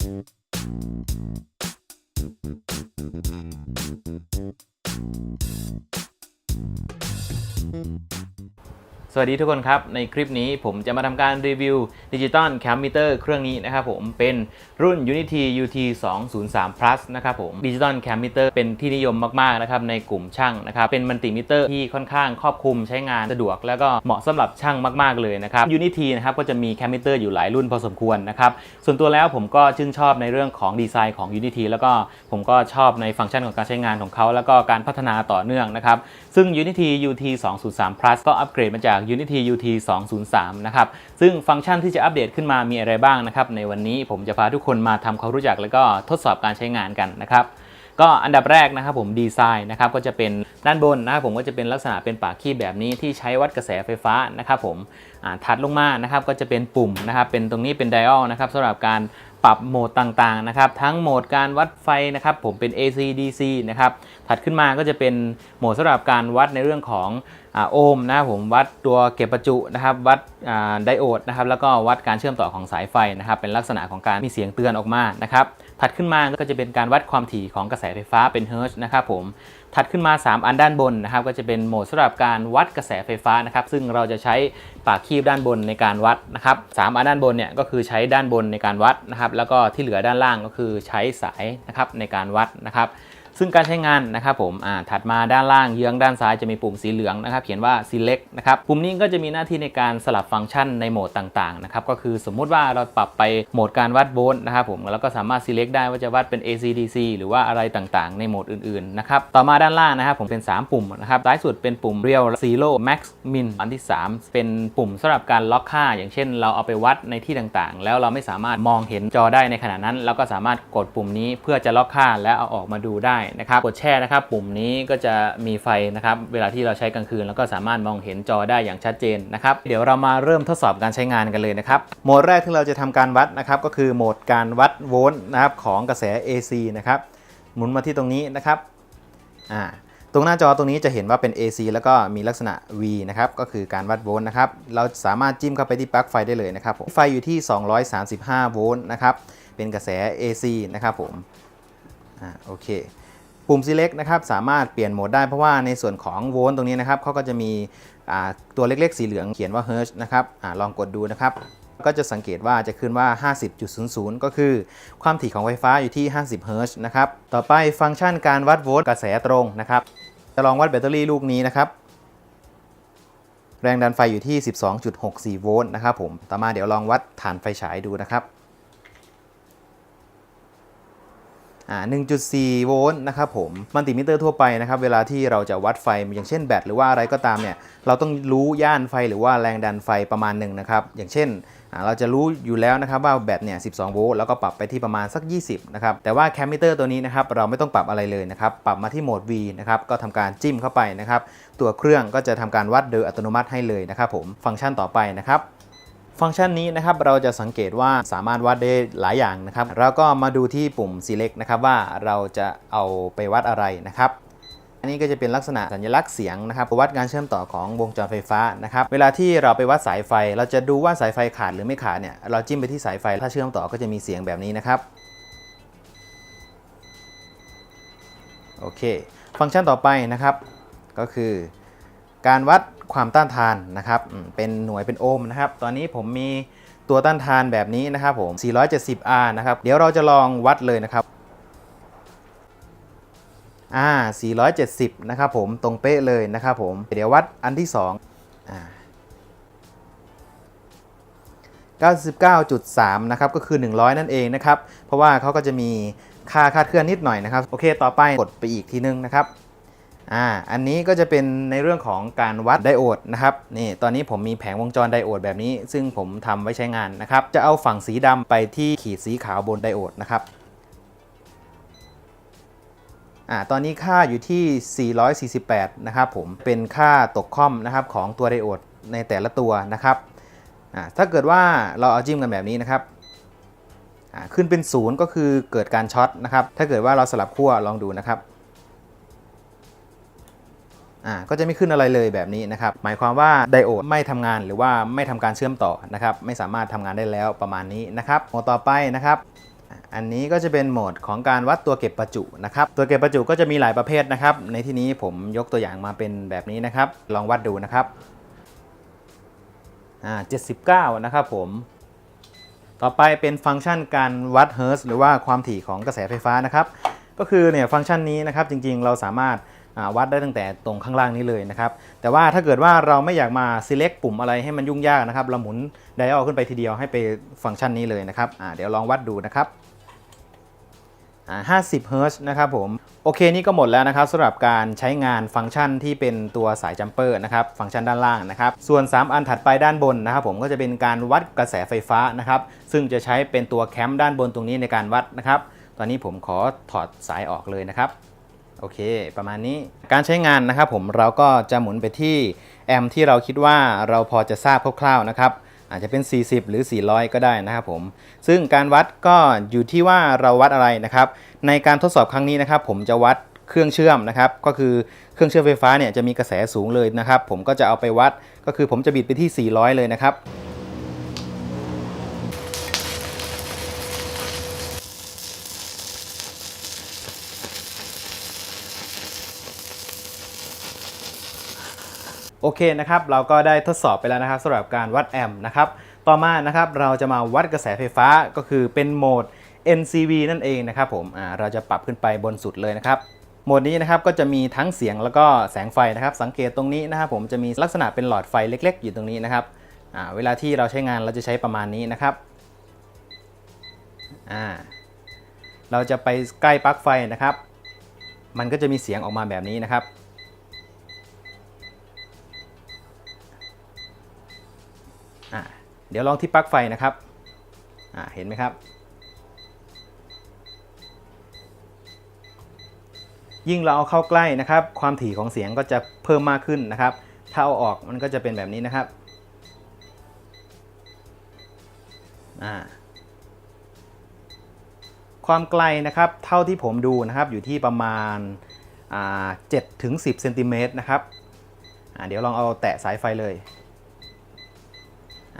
Thank you. สวัสดีทุกคนครับ ในคลิปนี้ผมจะมาทำการรีวิวดิจิตอลแคมมิเตอร์เครื่องนี้นะครับผมเป็นรุ่น Unity UT 203 plus นะครับผมดิจิตอลแคมมิเตอร์เป็นที่นิยมมากๆนะครับในกลุ่มช่างนะครับเป็นมัลติมิเตอร์ที่ค่อนข้างครอบคลุมใช้งานสะดวก แล้วก็เหมาะสำหรับช่างมากๆเลยนะครับ Unity นะครับก็จะมีแคมมิเตอร์อยู่หลายรุ่นพอสมควรนะครับส่วนตัวแล้วผมก็ชื่นชอบในเรื่องของดีไซน์ของ Unity แล้วก็ผมก็ชอบในฟังก์ชันของการใช้งานของเขา แล้วก็การพัฒนาต่อเนื่องนะครับซึ่ง Unity UT 203 plus ก็อัปเกรดมาจาก Unity UT 203 นะครับ ซึ่งฟังก์ชันที่จะอัปเดตขึ้นมามีอะไรบ้างนะครับ ในวันนี้ผมจะพาทุกคนมาทำความรู้จักแล้วก็ทดสอบการใช้งานกันนะครับ ก็อันดับแรกนะครับผมดีไซน์นะครับก็จะเป็นด้านบนนะครับผมก็จะเป็นลักษณะเป็นปากคีบแบบนี้ที่ใช้วัดกระแสไฟฟ้านะครับผมถัดลงมานะครับก็จะเป็นปุ่มนะครับเป็นตรงนี้เป็นไดอัลนะครับสำหรับการ ปรับโหมดต่างๆนะครับทั้งโหมดการวัดไฟนะครับผมเป็น AC DC นะครับถัดขึ้นมาก็จะเป็นโหมดสำหรับการวัดในเรื่องของอโอห์มนะครับผมวัดตัวเก็บประจุนะครับวัดไดโอดนะครับแล้วก็วัดการเชื่อมต่อของสายไฟนะครับเป็นลักษณะของการมีเสียงเตือนออกมานะครับ ถัดขึ้นมาก็จะเป็นการวัดความถี่ของกระแสไฟฟ้าเป็นเฮิร์ตซ์นะครับผม ถัดขึ้นมา 3 อันด้านบนนะครับ ก็จะเป็นโหมดสำหรับการวัดกระแสไฟฟ้านะครับ ซึ่งเราจะใช้ปากคีบด้านบนในการวัดนะครับสามอันด้านบนเนี่ยก็คือใช้ด้านบนในการวัดนะครับ แล้วก็ที่เหลือด้านล่างก็คือใช้สายนะครับในการวัดนะครับ ซึ่งการใช้งานนะครับผมอ่าถัดมาด้านล่างเยื้องด้านซ้ายจะมีปุ่มสีเหลืองนะครับเขียนว่า select นะครับปุ่มนี้ก็จะมีหน้าที่ในการสลับฟังก์ชันในโหมดต่างๆนะครับก็คือสมมุติว่าเราปรับไปโหมดการวัดโวลต์นะครับผมแล้วก็สามารถ select ได้ว่าจะวัดเป็น AC DC หรือว่าอะไรต่างๆ ในโหมดอื่นๆนะครับต่อมาด้านล่างนะครับผมเป็น 3 ปุ่มนะครับซ้ายสุดเป็นปุ่ม real zero max min อันที่ 3 เป็นปุ่มสำหรับการล็อกค่า อย่างเช่น เราเอาไปวัดในที่ต่างๆ แล้วเราไม่สามารถมองเห็นจอได้ในขณะนั้น เราก็สามารถกดปุ่มนี้เพื่อจะล็อกค่าแล้วเอาออกมาดูได้นะครับกดแช่นะครับปุ่มนี้ก็จะมีไฟนะครับเวลาที่เราใช้กลางคืน แล้วก็สามารถมองเห็นจอได้อย่างชัดเจนนะครับเดี๋ยวเรามาเริ่มทดสอบการใช้งานกันเลยนะครับโหมดแรกที่เราจะทำการวัดนะครับก็คือโหมดการวัดโวลต์นะครับของกระแส AC นะครับหมุนมาที่ตรงนี้นะครับอ่าตรงหน้าจอตรงนี้จะเห็นว่าเป็น AC แล้วก็มีลักษณะ V นะครับ ก็คือการวัดโวลต์นะครับ เราสามารถจิ้มเข้าไปที่ปลั๊กไฟได้เลยนะครับผม ไฟอยู่ที่ 235 โวลต์นะครับ เป็นกระแส AC นะครับผม อ่า โอเค ปุ่ม select นะครับสามารถเปลี่ยนโหมดได้เพราะว่าในส่วนของโวลต์ตรงนี้นะครับเขาก็จะมีตัวเล็กๆ สีเหลืองเขียนว่า Hertz นะครับอลองกดดูนะครับก็จะสังเกตว่าจะขึ้นว่า 50.00 ก็คือความถี่ของไฟฟ้าอยู่ที่ 50เฮิรตซ์นะครับ ต่อไปฟังก์ชันการวัดโวลต์กระแสตรงนะครับ จะลองวัดแบตเตอรี่ลูกนี้นะครับ แรงดันไฟอยู่ที่ 12.64 โวลต์นะครับผม ต่อมาเดี๋ยวลองวัดฐานไฟฉายดูนะครับ อ่า 1.4 โวลต์นะครับผมมัลติมิเตอร์ทั่วไปนะครับเวลาที่เราจะวัดไฟอย่างเช่นแบตหรือว่าอะไรก็ตามเนี่ยเราต้องรู้ย่านไฟหรือว่าแรงดันไฟประมาณหนึ่งนะครับอย่างเช่นอ่าเราจะรู้อยู่แล้วนะครับว่าแบตเนี่ย 12 โวลต์ แล้วก็ปรับไปที่ประมาณสัก 20 นะครับ แต่ว่าแคมมิเตอร์ตัวนี้นะครับ เราไม่ต้องปรับอะไรเลยนะครับ ปรับมาที่โหมด V นะครับ ก็ทำการจิ้มเข้าไปนะครับ ตัวเครื่องก็จะทำการวัดโดยอัตโนมัติให้เลยนะครับผม ฟังก์ชันต่อไปนะครับ ฟังก์ชันนี้นะครับเราจะสังเกตว่าสามารถวัดได้หลายอย่างนะครับเราก็มาดูที่ปุ่ม select นะครับว่าเราจะเอาไปวัดอะไรนะครับอันนี้ก็จะเป็นลักษณะสัญลักษณ์เสียงนะครับวัดการเชื่อมต่อของวงจรไฟฟ้านะครับเวลาที่เราไปวัดสายไฟ เราจะดูว่าสายไฟขาดหรือไม่ขาดเนี่ยเราจิ้มไปที่สายไฟถ้าเชื่อมต่อก็จะมีเสียงแบบนี้นะครับโอเค ฟังก์ชันต่อไปนะครับ ก็คือการวัด ความต้านทานนะครับเป็นหน่วยเป็นโอห์มนะครับ ตอนนี้ผมมีตัวต้านทานแบบนี้นะครับผม 470R นะครับ เดี๋ยวเราจะลองวัดเลยนะครับอ่า470 นะครับผมตรงเป๊ะเลยนะครับผม เดี๋ยววัดอันที่2อ่า99.3 นะครับ ก็คือ 100 นั่นเองนะครับ เพราะว่าเขาก็จะมีค่าคาดเคลื่อนนิดหน่อยนะครับ โอเค ต่อไปกดไปอีกทีนึงนะครับ อ่าอันนี้ก็จะเป็นในเรื่องของการวัดไดโอดนะครับนี่ตอนนี้ผมมีแผงวงจรไดโอดแบบนี้ ซึ่งผมทำไว้ใช้งานนะครับ จะเอาฝั่งสีดำไปที่ขีดสีขาวบนไดโอดนะครับอ่าตอนนี้ค่าอยู่ที่ 448 นะครับผมเป็นค่าตกค่อมนะครับของตัวไดโอดในแต่ละตัวนะครับอ่าถ้าเกิดว่าเราเอาจิ้มกันแบบนี้นะครับอ่าขึ้นเป็นศูนย์ก็คือเกิดการช็อตนะครับถ้าเกิดว่าเราสลับขั้วลองดูนะครับ อ่าก็จะไม่ขึ้นอะไรเลยแบบนี้นะครับ หมายความว่าไดโอดไม่ทำงานหรือว่าไม่ทำการเชื่อมต่อนะครับ ไม่สามารถทำงานได้แล้วประมาณนี้นะครับโหมดต่อไปนะครับ อันนี้ก็จะเป็นโหมดของการวัดตัวเก็บประจุนะครับ ตัวเก็บประจุก็จะมีหลายประเภทนะครับ ในที่นี้ผมยกตัวอย่างมาเป็นแบบนี้นะครับ ลองวัดดูนะครับอ่า79นะครับผมต่อไปเป็นฟังก์ชันการวัดเฮิร์ตซ์หรือว่าความถี่ของกระแสไฟฟ้านะครับ ก็คือเนี่ยฟังก์ชันนี้นะครับจริงๆ เราสามารถ วัดได้ตั้งแต่ตรงข้างล่างนี้เลยนะครับแต่ว่าถ้าเกิดว่าเราไม่อยากมา select ปุ่มอะไรให้มันยุ่งยากนะครับเราหมุนไดออลขึ้นไปทีเดียวให้ไปฟังก์ชันนี้เลยนะครับเดี๋ยวลองวัดดูนะครับ50 เฮิร์ตนะครับผมโอเคนี่ก็หมดแล้วนะครับสำหรับการใช้งานฟังก์ชันที่เป็นตัวสายจัมเปอร์นะครับฟังก์ชันด้านล่างนะครับส่วน 3 อันถัดไปด้านบนนะครับผมก็จะเป็นการวัดกระแสไฟฟ้านะครับซึ่งจะใช้เป็นตัวแคมด้านบนตรงนี้ในการวัดนะครับตอนนี้ผมขอถอดสายออกเลยนะครับ โอเค ประมาณนี้การใช้งานนะครับผมเราก็จะหมุนไปที่แอมที่เราคิดว่าเราพอจะทราบคร่าวๆนะครับอาจจะเป็น 40 หรือ 400 ก็ได้นะครับผม ซึ่งการวัดก็อยู่ที่ว่าเราวัดอะไรนะครับ ในการทดสอบครั้งนี้นะครับ ผมจะวัดเครื่องเชื่อมนะครับ ก็คือเครื่องเชื่อมไฟฟ้าเนี่ยจะมีกระแสสูงเลยนะครับ ผมก็จะเอาไปวัด ก็คือผมจะบิดไปที่ 400 เลยนะครับ โอเคนะครับเราก็ได้ทดสอบไปแล้วนะครับสำหรับการวัดแอมป์นะครับต่อมานะครับเราจะมาวัดกระแสไฟฟ้าก็คือเป็นโหมด NCV นั่นเองนะครับผมเราจะปรับขึ้นไปบนสุดเลยนะครับโหมดนี้นะครับก็จะมีทั้งเสียงแล้วก็แสงไฟนะครับ สังเกตตรงนี้นะครับผมจะมีลักษณะเป็นหลอดไฟเล็ก ๆ อยู่ตรงนี้นะครับเวลาที่เราใช้งานเราจะใช้ประมาณนี้นะครับเราจะไปใกล้ปลั๊กไฟนะครับ มันก็จะมีเสียงออกมาแบบนี้นะครับ อะ เดี๋ยวลองที่ปลั๊กไฟนะครับเห็นไหมครับ ยิ่งเราเอาเข้าใกล้นะครับ ความถี่ของเสียงก็จะเพิ่มมากขึ้นนะครับ ถ้าเอาออกมันก็จะเป็นแบบนี้นะครับความไกลนะครับ เท่าที่ผมดูนะครับอยู่ที่ประมาณ7ถึง10เซนติเมตรนะครับเดี๋ยวลองเอาแตะสายไฟเลย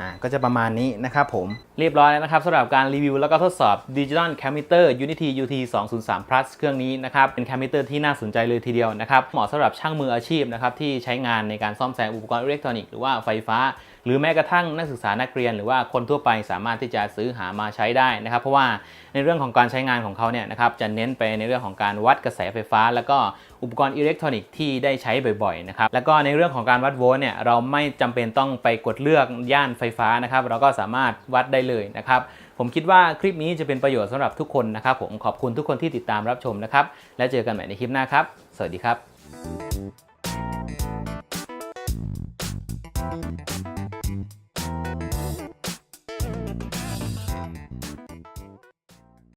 อ่าก็จะประมาณนี้นะครับผม เรียบร้อยแล้วนะครับสำหรับการรีวิวแล้วก็ทดสอบ Digital Cammeter Unity UT 203 Plus เครื่องนี้นะครับ เป็น Cammeter ที่น่าสนใจเลยทีเดียวนะครับ เหมาะสำหรับช่างมืออาชีพนะครับที่ใช้งานในการซ่อมแซมอุปกรณ์อิเล็กทรอนิกส์หรือว่าไฟฟ้า หรือแม้กระทั่งนักศึกษานักเรียนหรือว่าคนทั่วไปสามารถที่จะซื้อหามาใช้ได้นะครับ เพราะว่าในเรื่องของการใช้งานของเขาเนี่ยนะครับจะเน้นไปในเรื่องของการวัดกระแสไฟฟ้า แล้วก็อุปกรณ์อิเล็กทรอนิกส์ที่ได้ใช้บ่อยๆนะครับแล้วก็ในเรื่องของการวัดโวลต์เนี่ยเราไม่จำเป็นต้องไปกดเลือกย่านไฟฟ้านะครับเราก็สามารถวัดได้เลยนะครับผมคิดว่าคลิปนี้จะเป็นประโยชน์สำหรับทุกคนนะครับผมขอบคุณทุกคนที่ติดตามรับชมนะครับและเจอกันใหม่ในคลิปหน้าครับ สวัสดีครับ